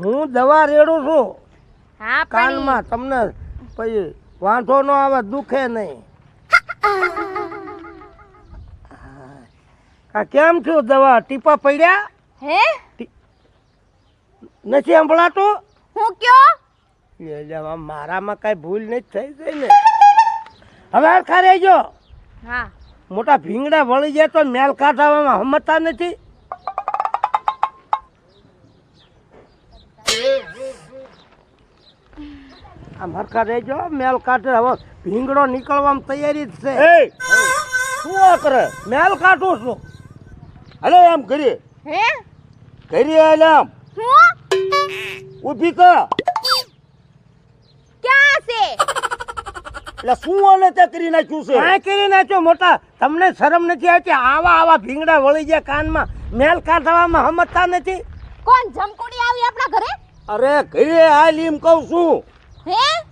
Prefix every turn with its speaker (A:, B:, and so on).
A: હું દવા રેડું છું.
B: હા
A: કાનમાં તમને પછી વાંધો ન આવે દુખે નહીં. આ કેમ છું દવા? ટીપા પડ્યા?
B: હે?
A: નથી સંભળાતું?
B: હું કયો?
A: એટલે મારામાં કઈ ભૂલ નથી થઈ ગઈ ને. હવે હરખા રહેજો
B: હા.
A: મોટા ભીંગડા વળી જાય તો મેલ કાઢવામાં હમતા નથી. આમ હરખા રહેજો મેલ કાઢે. હવે ભીંગડો નીકળવામાં તૈયારી જ છે.
C: એ! શું આ કરે?
A: મેલ કાઢું છું.
C: હાલે આમ કરી
B: હે?
C: કરી હાલે આમ.
B: હું
C: ઊભી કર
B: ક્યાં છે?
C: એટલે શું આને તે કરી નાખ્યું છે?
A: કાંઈ કરી નાખ્યો મોટા. તમને શરમ નથી આવતી? આવા આવા ભીંગડા વળી જાય કાનમાં. મેલ કાઢવામાં સમજતા નથી?
B: કોણ જમકુડી આવી આપણા ઘરે?
C: અરે ઘરે હાલ એમ કહું છું.
B: હે